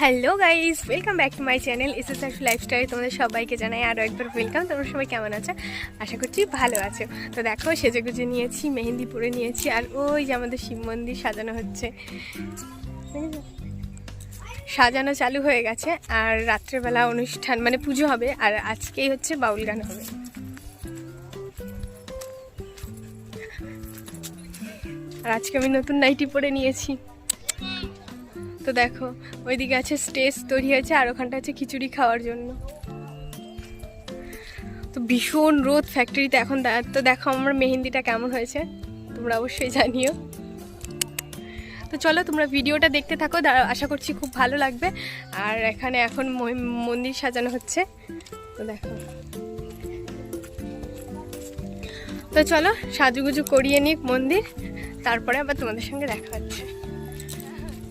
Hello guys welcome back to my channel S S lifestyle তোমাদের সবাইকে জানাই আরও একবার ওয়েলকাম তোমরা সবাই কেমন আছো? আশা করছি ভালো আছো। তো দেখো সেজে গুজে নিয়েছি, মেহেন্দি পরে নিয়েছি, আর ওই যে আমাদের শিব মন্দির সাজানো হচ্ছে। সাজানো চালু হয়ে গেছে, আর রাত্রেবেলা অনুষ্ঠান মানে পুজো হবে, আর আজকেই হচ্ছে বাউল গান হবে। আর আজকে আমি নতুন নাইটি পরে নিয়েছি। তো দেখো, ওইদিকে আছে স্টেজ, তৈরি হয়েছে, আর ওখানটা আছে খিচুড়ি খাওয়ার জন্য। তো ভীষণ রোদ ফ্যাক্টরিতে এখন তো দেখো আমার মেহেন্দিটা কেমন হয়েছে, তোমরা অবশ্যই জানিও। তো চলো, তোমরা ভিডিওটা দেখতে থাকো আশা করছি খুব ভালো লাগবে। আর এখানে এখন মন্দির সাজানো হচ্ছে। তো দেখো। তো চলো, সাজুগুজু করিয়ে নিক মন্দির, তারপরে আবার তোমাদের সঙ্গে দেখা হচ্ছে।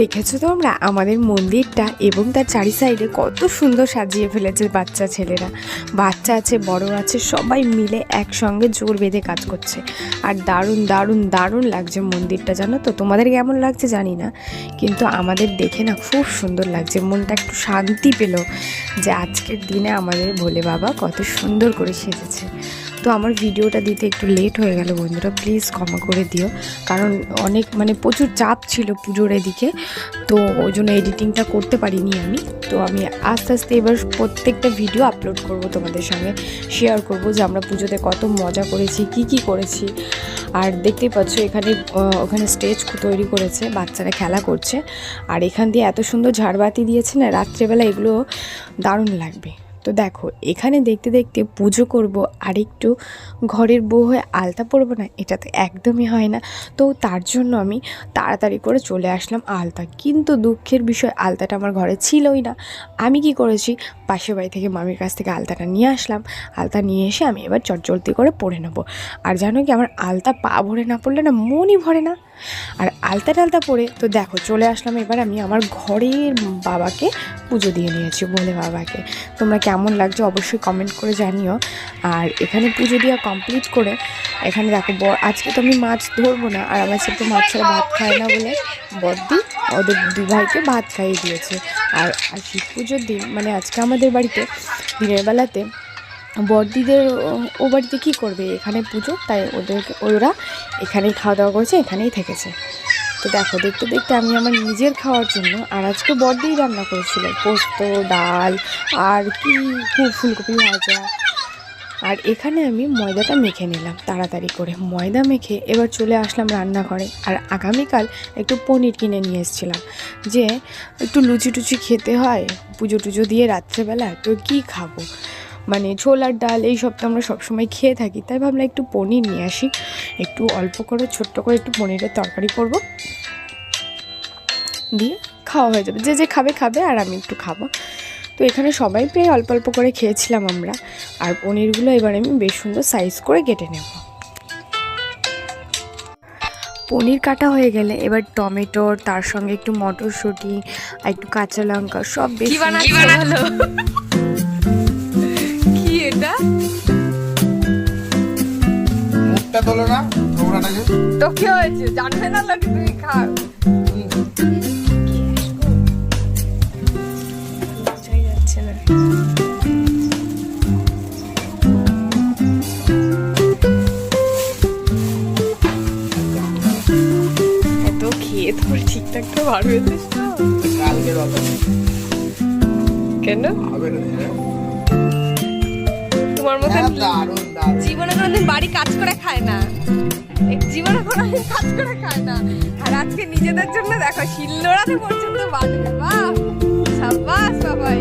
দেখেছ তোমরা? আমাদের মন্দিরটা এবং তার চারি সাইডে কত সুন্দর সাজিয়ে ফেলেছে বাচ্চা ছেলেরা। বাচ্চা আছে, বড় আছে, সবাই মিলে একসঙ্গে জোর বেঁধে কাজ করছে। আর দারুণ দারুণ দারুণ লাগছে মন্দিরটা, জানো তো? তোমাদের কেমন লাগছে জানি না, কিন্তু আমাদের দেখে না খুব সুন্দর লাগছে। মনটা একটু শান্তি পেল যে আজকের দিনে আমাদের ভোলে বাবা কত সুন্দর করে সেজেছে। তো আমার ভিডিওটা দিতে একটু লেট হয়ে গেল বন্ধুরা প্লিজ ক্ষমা করে দিও। কারণ অনেক মানে প্রচুর চাপ ছিল পুজোর এদিকে, তো ওই জন্য এডিটিংটা করতে পারিনি আমি। তো আমি আস্তে আস্তে এবার প্রত্যেকটা ভিডিও আপলোড করব তোমাদের সঙ্গে শেয়ার করব যে আমরা পুজোতে কত মজা করেছি, কি কি করেছি। আর দেখতেই পাচ্ছ এখানে ওখানে স্টেজ তৈরি করেছে, বাচ্চারা খেলা করছে। আর এখান দিয়ে এত সুন্দর ঝাড়বাতি দিয়েছে না, রাত্রেবেলা এগুলো দারুণ লাগবে। তো দেখো, এখানে দেখতে দেখতে পুজো করব আর একটু ঘরের বউ হয়ে আলতা পরবো না, এটা তো একদমই হয় না। তো তার জন্য আমি তাড়াতাড়ি করে চলে আসলাম আলতা। কিন্তু দুঃখের বিষয়, আলতাটা আমার ঘরে ছিলই না। আমি কি করেছি, পাশের বাড়ি থেকে মামির কাছ থেকে আলতাটা নিয়ে আসলাম। আলতা নিয়ে এসে আমি এবার চটচলতি করে পরে নেব। আর জানো কি, আমার আলতা পা ভরে না পড়লে না মনই ভরে না। আর আলতা টালতা পরে তো দেখো চলে আসলাম এবার আমি আমার ঘরের বাবাকে পুজো দিয়ে নিয়েছি বলে বাবাকে। তোমরা কেমন লাগছে অবশ্যই কমেন্ট করে জানিও। আর এখানে পুজো দেওয়া কমপ্লিট করে এখানে দেখো আজকে তো আমি মাছ ধরবো না আর আমার তো মাছ ছাড়া ভাত খায় না বলে বদ্দি ওদের দু ভাইকে ভাত খাইয়ে দিয়েছে। আর আর শিব পুজোর দিন মানে আজকে আমাদের বাড়িতে দিনের বেলাতে বড়দিদের, ও- বাড়িতে কী করবে? এখানে পুজো, তাই ওদের, ওরা এখানেই খাওয়া দাওয়া করেছে, এখানেই থেকেছে। তো দেখো, দেখতে দেখতে আমি আমার নিজের খাওয়ার জন্য আর আজকে বড়দিই রান্না করেছিল পোস্ত, ডাল আর কি ফুলকপি ভাজা। আর এখানে আমি ময়দাটা মেখে নিলাম তাড়াতাড়ি করে। ময়দা মেখে এবার চলে আসলাম রান্নাঘরে আর আগামীকাল একটু পনির কিনে নিয়ে এসেছিলাম যে একটু লুচি টুচি খেতে হয় পুজো টুজো দিয়ে রাত্রেবেলা, তো কী খাব? মানে ছোলার ডাল এই সব তো আমরা সবসময় খেয়ে থাকি। তাই ভাবলাম একটু পনির নিয়ে আসি। একটু অল্প করে ছোট্ট করে একটু পনিরের তরকারি করব। দিয়ে খাওয়া হয়ে যাবে। যে যে খাবে খাবে আর আমি একটু খাব। তো এখানে সবাই প্রায় অল্প অল্প করে খেয়েছিলাম আমরা। আর পনিরগুলো এবার আমি বেশ সুন্দর সাইজ করে কেটে নেব। পনির কাটা হয়ে গেলে এবার টমেটোর তার সঙ্গে একটু মটরশুঁটি আর একটু কাঁচা লঙ্কা সব বেশ মুখটা তোলো না ছোকরাটাকে তো কি হয়েছে জানবে না লোকে তুমি খাও। না এত খেয়ে তোমার ঠিকঠাক তো বার হয়েছিস তো। কালকে কেন? হবে না। তোমার মতো হ্যাঁ, জীবনে কোনোদিন বাড়ি কাজ করে খায় না। জীবনে কোনোদিন কাজ করে খায় না। আর আজকে নিজেদের জন্য দেখো শিল্লোড়াতে পর্যন্ত বাড়বে বা সাবাস বাবাই।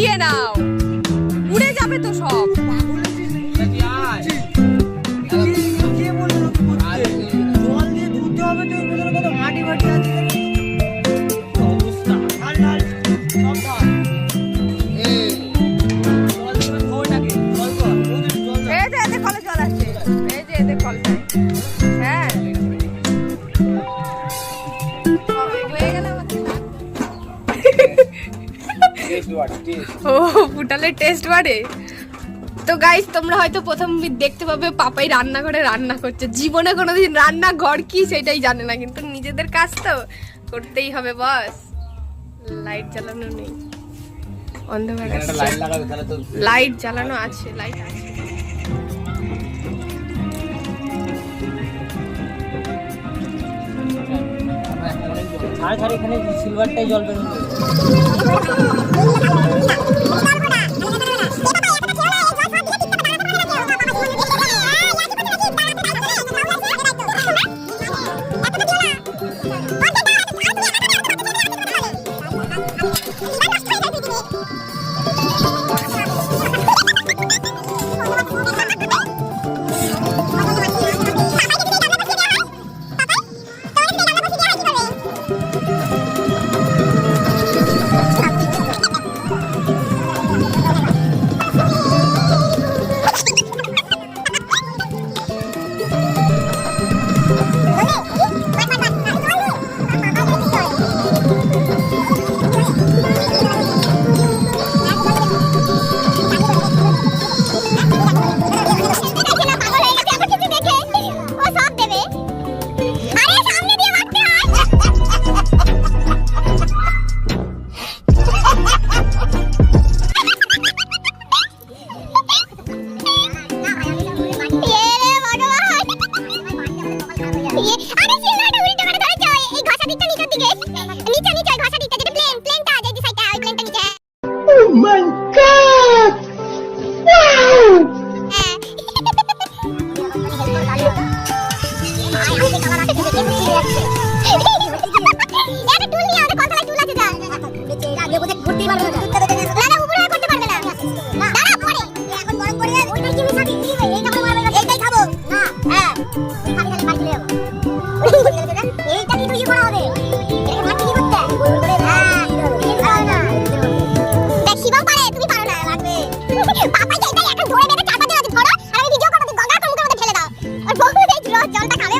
Viena. ও ফুটালে টেস্ট বাড়ে? তো গাইস তোমরা হয়তো প্রথম দেখতে পাবে পাপাই রান্নাঘরে রান্না করছে। জীবনে কোনোদিন রান্নাঘর কি সেটাই জানে না কিন্তু নিজেদের কাজ তো করতেই হবে বস লাইট জ্বালানো নেই। অন্ধকার লাইট জ্বালানো আছে লাইট আছে। আর এখানে সিলভারটাই জল বেরোচ্ছে। পাপা যেটা এখন ধরে বেঁধে চাপা দিয়ে ধরো আর আমি ভিডিও করতে গঙ্গা কম করে ফেলে দাও আর বউ জলটা খাবে।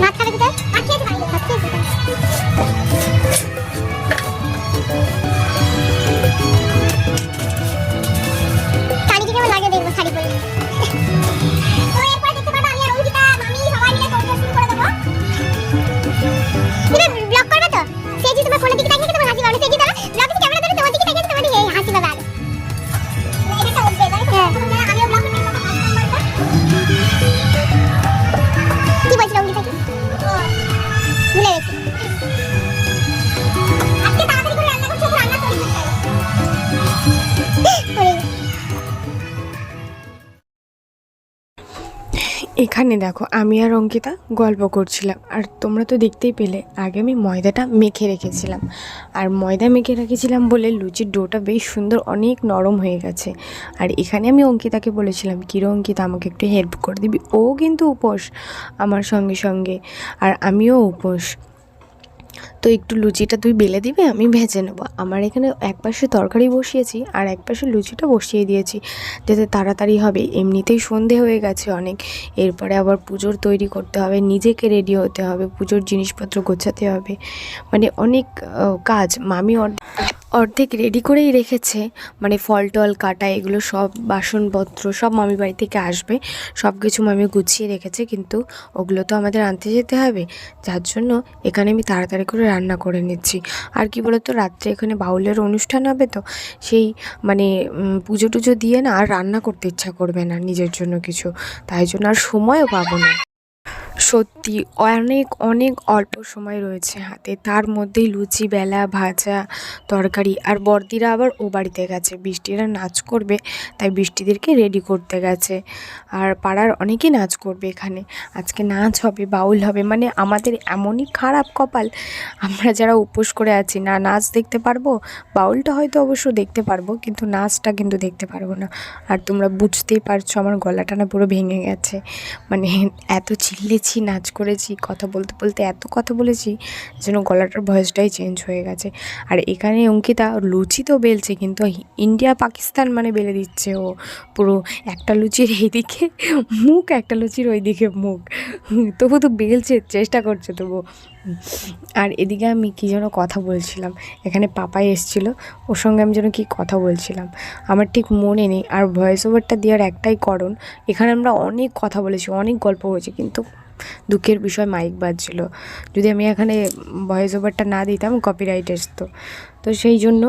ভাত খাবে কোথায় Thank you. এখানে দেখো, আমি আর অঙ্কিতা গল্প করছিলাম। আর তোমরা তো দেখতেই পেলে, আগে আমি ময়দাটা মেখে রেখেছিলাম। আর ময়দা মেখে রেখেছিলাম বলে লুচির ডোটা বেশ সুন্দর অনেক নরম হয়ে গেছে। আর এখানে আমি অঙ্কিতাকে বলেছিলাম, কিরো অঙ্কিতা, আমাকে একটু হেল্প করে দিবি। ও কিন্তু উপোস আমার সঙ্গে সঙ্গে। আর আমিও উপোস। তো একটু লুচিটা তুই বেলে দিবে, আমি ভেজে নেব। আমার এখানে এক পাশে তরকারি বসিয়েছি আর এক পাশে লুচিটা বসিয়ে দিয়েছি। যাতে তাড়াতাড়ি হবে, এমনিতেই সন্ধে হয়ে গেছে অনেক। এরপরে আবার পুজোর তৈরি করতে হবে, নিজেকে রেডি হতে হবে, পুজোর জিনিসপত্র গোছাতে হবে। মানে অনেক কাজ। মামি অর্ধেক অর্ধেক রেডি করেই রেখেছে। মানে ফল টল, কাটা এগুলো সব বাসনপত্র সব মামি বাড়ি থেকে আসবে। সব কিছু মামি গুছিয়ে রেখেছে, কিন্তু ওগুলো তো আমাদের আনতে যেতে হবে। যার জন্য এখানে আমি তাড়াতাড়ি করে রান্না করে নিচ্ছি। আর কি বলতো, রাত্রে এখানে বাউলের অনুষ্ঠান হবে তো, সেই মানে পুজো টুজো দিয়ে না আর রান্না করতে ইচ্ছা করবে না নিজের জন্য কিছু। তাই জন্য আর সময়ও পাবো না। সত্যি অনেক অনেক অল্প সময় রয়েছে হাতে। তার মধ্যেই লুচি, বেলা, ভাজা, তরকারি আর বর্দিরা আবার ও বাড়িতে গেছে। বৃষ্টিরা নাচ করবে, তাই বৃষ্টিদেরকে রেডি করতে গেছে। আর পাড়ার অনেকেই নাচ করবে এখানে। আজকে নাচ হবে, বাউল হবে মানে আমাদের এমনই খারাপ কপাল। আমরা যারা উপোস করে আছি, না নাচ দেখতে পারব? বাউলটা হয়তো অবশ্য দেখতে পারব, কিন্তু নাচটা কিন্তু দেখতে পারব না। আর তোমরা বুঝতেই পারছ, আমার গলাটা না পুরো ভেঙে গেছে। মানে এত চিল্লেছি নাচ করেছি, কথা বলতে বলতে এত কথা বলেছি যেন গলাটার ভয়েসটাই চেঞ্জ হয়ে গেছে। আর এখানে অঙ্কিতা লুচি তো বেলছে কিন্তু ইন্ডিয়া পাকিস্তান মানে বেলে দিচ্ছে ও। পুরো একটা লুচির এইদিকে মুখ, একটা লুচির ওইদিকে মুখ। তবু তো বেলছে, চেষ্টা করছে তবু। আর এদিকে আমি কী যেন কথা বলছিলাম। এখানে পাপাই এসেছিল, ওর সঙ্গে আমি যেন কি কথা বলছিলাম। আমার ঠিক মনে নেই, আর ভয়েস ওভারটা দেওয়ার একটাই কারণ, এখানে আমরা অনেক কথা বলেছি, অনেক গল্প হয়েছে, কিন্তু দুঃখের বিষয় মাইক বাজছিল। যদি আমি এখানে ভয়েস ওভারটা না দিতাম কপিরাইট আসতো তো সেই জন্য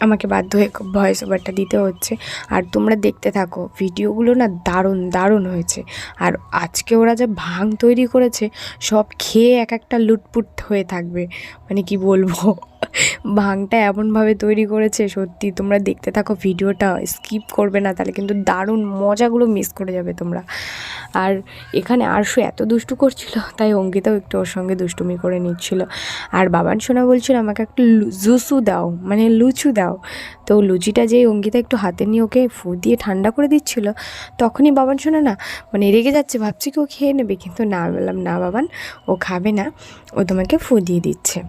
আমাকে বাধ্য হয়ে ভয়েস ওভারটা দিতে হচ্ছে। আর তোমরা দেখতে থাকো, ভিডিওগুলো না দারুণ দারুণ হয়েছে। আর আজকে ওরা যা ভাং তৈরি করেছে, সব খেয়ে এক একটা লুটপুট হয়ে থাকবে। মানে কি বলব? ভাংটা এমনভাবে তৈরি করেছে, সত্যি তোমরা দেখতে থাকো ভিডিওটা, স্কিপ করবে না, তাহলে কিন্তু দারুণ মজাগুলো মিস করে যাবে তোমরা। আর এখানে আরশু এত দুষ্টু করছিল, তাই অঙ্কিতাও একটু ওর সঙ্গে দুষ্টুমি করে নিচ্ছিল। আর বাবান সোনা বলছিল, আমাকে একটু জুসু দাও মানে লুচু দাও। তো লুচিটা যেই অঙ্কিতা একটু হাতে নিয়ে ওকে ফু দিয়ে ঠান্ডা করে দিচ্ছিল, তখনই বাবান শোনা না মানে রেগে যাচ্ছে, ভাবছি কি ও খেয়ে নেবে, কিন্তু না, বললাম, না বাবান, ও খাবে না, ও তোমাকে ফু দিয়ে দিচ্ছে।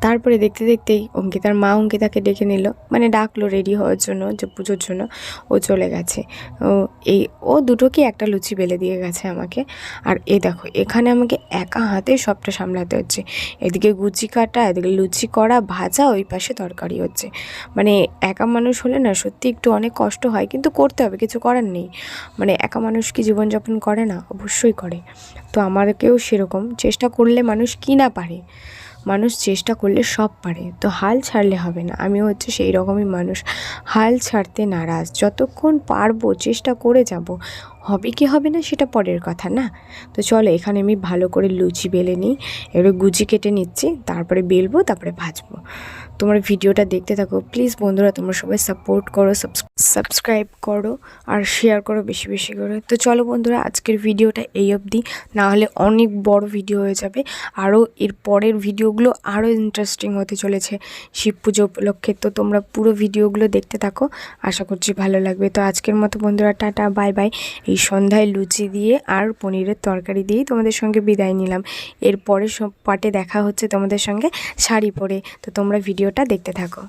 তারপরে দেখতে দেখতেই অঙ্কিতার মা অঙ্কিতাকে ডেকে নিল। মানে ডাকলো রেডি হওয়ার জন্য, যে পুজোর জন্য। ও চলে গেছে। ও এই, ও দুটোকে একটা লুচি বেলে দিয়ে গেছে আমাকে। আর এ দেখো, এখানে আমাকে একা হাতে সবটা সামলাতে হচ্ছে। এদিকে গুচি কাটা, এদিকে লুচি করা, ভাজা, ওই পাশে তরকারি হচ্ছে। মানে একা মানুষ হলে না সত্যি একটু অনেক কষ্ট হয়, কিন্তু করতে হবে, কিছু করার নেই। মানে একা মানুষ কি জীবনযাপন করে না? অবশ্যই করে। তো আমারকেও সেরকম চেষ্টা করলে মানুষ কি না পারে? মানুষ চেষ্টা করলে সব পারে। তো হাল ছাড়লে হবে না। আমিও হচ্ছে সেই রকমই মানুষ। হাল ছাড়তে নারাজ। যতক্ষণ পারব, চেষ্টা করে যাব। হবে কি হবে না, সেটা পরের কথা না? তো চলো, এখানে আমি ভালো করে লুচি বেলে নিই। এবারে গুজি কেটে নিচ্ছি। তারপরে বেলবো, তারপরে ভাজবো। তোমার ভিডিওটা দেখতে থাকো। প্লিজ বন্ধুরা, তোমরা সবাই সাপোর্ট করো সাবস্ক্রাইব করো আর শেয়ার করো বেশি বেশি করে। তো চলো বন্ধুরা, আজকের ভিডিওটা এই অবধি। না হলে অনেক বড় ভিডিও হয়ে যাবে। আরও এর পরের ভিডিওগুলো আরও ইন্টারেস্টিং হতে চলেছে শিব পুজো উপলক্ষে। তো তোমরা পুরো ভিডিওগুলো দেখতে থাকো। আশা করছি ভালো লাগবে। তো আজকের মতো বন্ধুরা, টাটা বাই বাই এই সন্ধ্যায় লুচি দিয়ে আর পনিরের তরকারি দিয়েই তোমাদের সঙ্গে বিদায় নিলাম। এর পরে সব পার্টে দেখা হচ্ছে তোমাদের সঙ্গে শাড়ি পরে। তো তোমরা ভিডিওটা দেখতে থাকো।